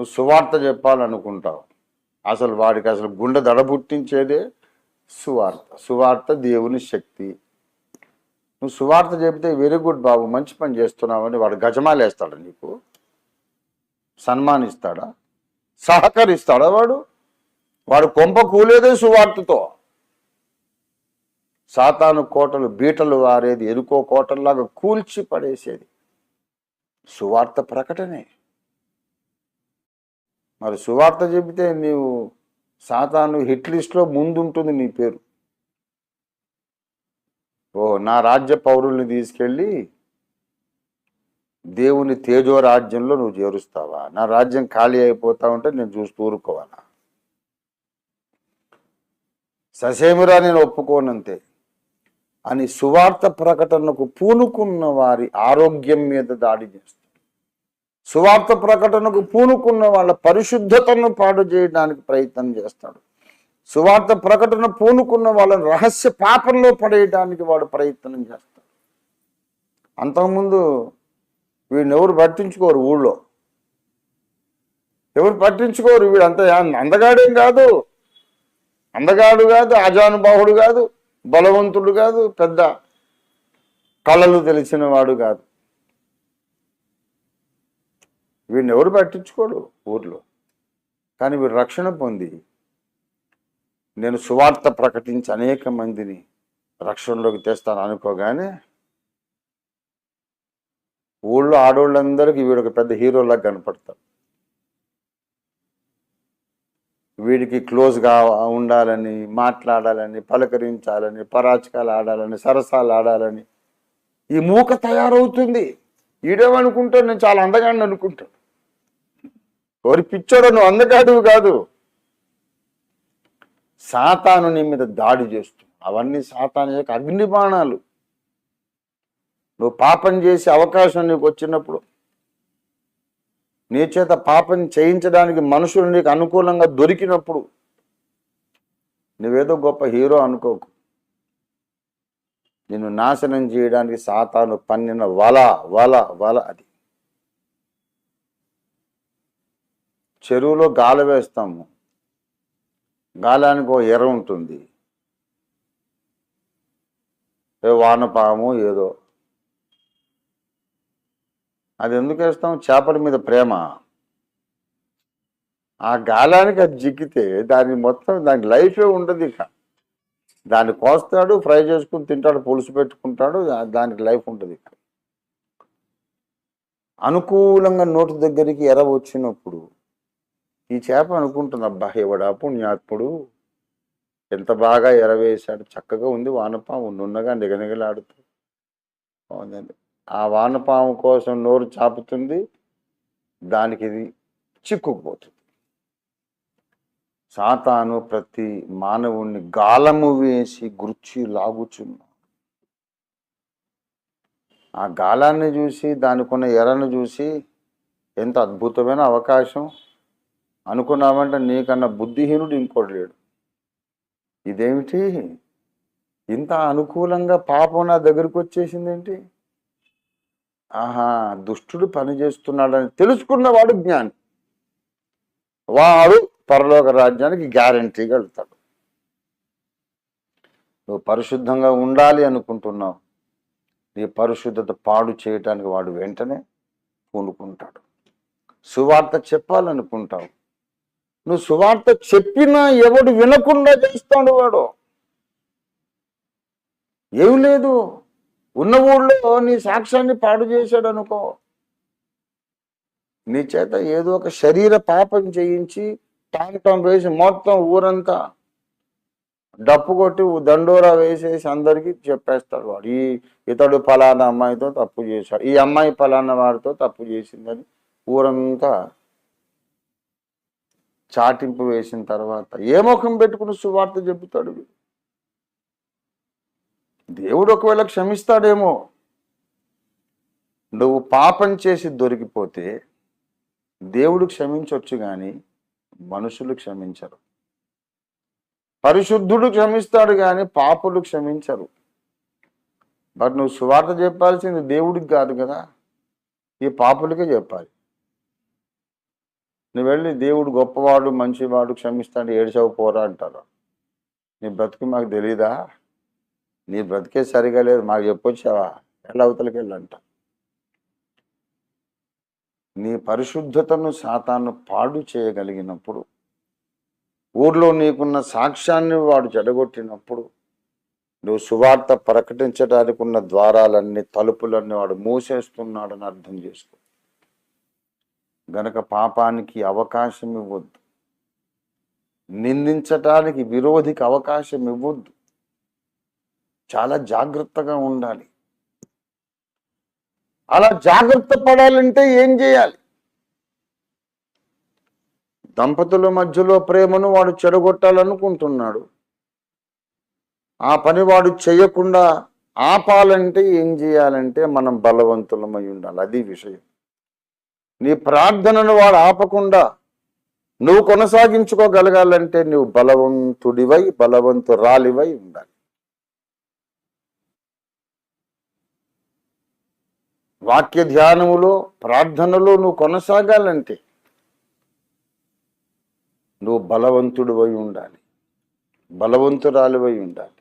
నువ్వు సువార్త చెప్పాలనుకుంటావు. అసలు వాడికి అసలు గుండె దడ పుట్టించేదే సువార్త. సువార్త దేవుని శక్తి. నువ్వు సువార్త చెబితే వెరీ గుడ్ బాబు మంచి పని చేస్తున్నావని వాడు గజమాలేస్తాడు నీకు? సన్మానిస్తాడా? సహకరిస్తాడా వాడు? వాడు కొంప కూలేదే సువార్తతో. సాతాను కోటలు బీటలు వారేది ఎరుకో కోటల్లాగా కూల్చి పడేసేది. సువార్త ప్రకటనే. మరి సువార్త చెబితే నీవు సాతాను హిట్ లిస్ట్లో ముందుంటుంది నీ పేరు. ఓ నా రాజ్య పౌరుల్ని తీసుకెళ్ళి దేవుని తేజో రాజ్యంలో నువ్వు చేరుస్తావా? నా రాజ్యం ఖాళీ అయిపోతా ఉంటే నేను చూసి ఊరుకోవాలా ససేమిరా నేను ఒప్పుకోనంతే. అని సువార్త ప్రకటనకు పూనుకున్న వారి ఆరోగ్యం మీద దాడి చేస్తాను సువార్త ప్రకటనకు పూనుకున్న వాళ్ళ పరిశుద్ధతను పాడు చేయడానికి ప్రయత్నం చేస్తాడు. సువార్త ప్రకటన పూనుకున్న వాళ్ళని రహస్య పాపంలో పడేయడానికి వాడు ప్రయత్నం చేస్తాడు. అంతకుముందు వీడిని ఎవరు పట్టించుకోరు ఊళ్ళో. ఎవరు పట్టించుకోరు వీడు అంత అందగాడేం కాదు. అందగాడు కాదు ఆజానుబాహుడు కాదు బలవంతుడు కాదు పెద్ద కళలు తెలిసిన వాడు కాదు. వీడిని ఎవరు పట్టించుకోడు ఊర్లో. కానీ వీడు రక్షణ పొంది నేను సువార్త ప్రకటించి అనేక మందిని రక్షణలోకి తెస్తాను అనుకోగానే ఊళ్ళో ఆడవాళ్ళందరికీ వీడు ఒక పెద్ద హీరోలాగా కనపడతాడు. వీడికి క్లోజ్గా ఉండాలని మాట్లాడాలని పలకరించాలని పరాచకాలు ఆడాలని సరసాలు ఆడాలని ఈ మూక తయారవుతుంది. ఈడేమనుకుంటాడు? నేను చాలా అందగాడిని అనుకుంటాడు. ఓరి పిచ్చోడు నువ్వు అందగాడు కాదు. సాతాను నీ మీద దాడి చేస్తు అవన్నీ సాతాను యొక్క అగ్ని బాణాలు నువ్వు పాపం చేసే అవకాశం నీకు వచ్చినప్పుడు నీ చేత పాపం చేయించడానికి మనుషులు నీకు అనుకూలంగా దొరికినప్పుడు నువ్వేదో గొప్ప హీరో అనుకోకు. నిన్ను నాశనం చేయడానికి సాతాను పన్నిన వల వల వల అది. చెరువులో గాల వేస్తాము. గాలానికి ఓ ఎర్ర ఉంటుంది. వానపాము ఏదో. అది ఎందుకు వేస్తాం? చేపల మీద ప్రేమ. ఆ గాలానికి అది జిక్కితే దాని మొత్తం దానికి లైఫే ఉండదు ఇక. దాన్ని కోస్తాడు ఫ్రై చేసుకుని తింటాడు పులుసు పెట్టుకుంటాడు దానికి లైఫ్ ఉంటుంది ఇక. అనుకూలంగా నోటి దగ్గరికి ఎర వచ్చినప్పుడు ఈ చేప అనుకుంటుంది అబ్బా ఎవడా పుణ్యాత్ముడు? ఎంత బాగా ఎరవేశాడు. చక్కగా ఉంది వానపాము. నున్నగా నిగనిగలాడుతూ. బాగుందండి. ఆ వానపాము కోసం నోరు చాపుతుంది. దానికి ఇది చిక్కుకుపోతుంది. సాతాను ప్రతి మానవుణ్ణి గాలము వేసి గుర్చి లాగుచున్నాడు. ఆ గాలాన్ని చూసి దానికున్న ఎరను చూసి ఎంత అద్భుతమైన అవకాశం. అనుకున్నామంటే నీకన్నా బుద్ధిహీనుడు ఇంకోటి లేడు. ఇదేమిటి? ఇంత అనుకూలంగా పాపం నా దగ్గరికి వచ్చేసిందేంటి? ఆహా దుష్టుడు పని చేస్తున్నాడని తెలుసుకున్నవాడు జ్ఞాని. వాడు పరలోక రాజ్యానికి గ్యారంటీగా వెళ్తాడు. నువ్వు పరిశుద్ధంగా ఉండాలి అనుకుంటున్నావు. నీ పరిశుద్ధత పాడు చేయటానికి వాడు వెంటనే పూనుకుంటాడు. సువార్త చెప్పాలనుకుంటావు. నువ్వు సువార్త చెప్పినా ఎవడు వినకుండా చేస్తాడు వాడు. ఏం లేదు. ఉన్న ఊళ్ళో నీ సాక్ష్యాన్ని పాడు చేశాడు అనుకో నీ చేత ఏదో ఒక శరీర పాపం చేయించి టాంటం వేసి మొత్తం ఊరంతా డప్పు కొట్టి దండోరా వేసేసి అందరికీ చెప్పేస్తాడు వాడు. ఈ ఇతడు ఫలానా అమ్మాయితో తప్పు చేశాడు. ఈ అమ్మాయి ఫలానా వాడితో తప్పు చేసిందని ఊరంతా చాటింపు వేసిన తర్వాత ఏ ముఖం పెట్టుకుని సువార్త చెబుతాడు దేవుడు ఒకవేళ క్షమిస్తాడేమో నువ్వు పాపం చేసి దొరికిపోతే దేవుడు క్షమించవచ్చు కానీ మనుషులు క్షమించరు. పరిశుద్ధుడు క్షమిస్తాడు కానీ పాపులు క్షమించరు. బట్ నువ్వు సువార్త చెప్పాల్సింది దేవుడికి కాదు కదా ఈ పాపులకే చెప్పాలి. నువ్వు వెళ్ళి దేవుడు గొప్పవాడు మంచివాడు క్షమిస్తాడు ఏడ్చవు పోరా అంటారు. నీ బ్రతుకు మాకు తెలీదా? నీ బ్రతికే సరిగా లేదు. మాకు చెప్పొచ్చావా? వెళ్ళ అవతలకి వెళ్ళంట నీ పరిశుద్ధతను సాతాను పాడు చేయగలిగినప్పుడు ఊర్లో నీకున్న సాక్ష్యాన్ని వాడు చెడగొట్టినప్పుడు నువ్వు సువార్త ప్రకటించడానికి ఉన్న ద్వారాలన్నీ తలుపులన్నీ వాడు మూసేస్తున్నాడని అర్థం చేసుకో. గనక పాపానికి అవకాశం ఇవ్వద్దు. నిందించటానికి విరోధికి అవకాశం ఇవ్వద్దు. చాలా జాగ్రత్తగా ఉండాలి. అలా జాగ్రత్త పడాలంటే ఏం చేయాలి? దంపతుల మధ్యలో ప్రేమను వాడు చెడగొట్టాలనుకుంటున్నాడు. ఆ పని వాడు చేయకుండా ఆపాలంటే ఏం చేయాలంటే మనం బలవంతులమై ఉండాలి. అది విషయం. నీ ప్రార్థనను వాడు ఆపకుండా నువ్వు కొనసాగించుకోగలగాలంటే నువ్వు బలవంతుడివై బలవంతురాలివై ఉండాలి. వాక్య ధ్యానములో ప్రార్థనలో నువ్వు కొనసాగాలంటే నువ్వు బలవంతుడివై ఉండాలి బలవంతురాలివై ఉండాలి.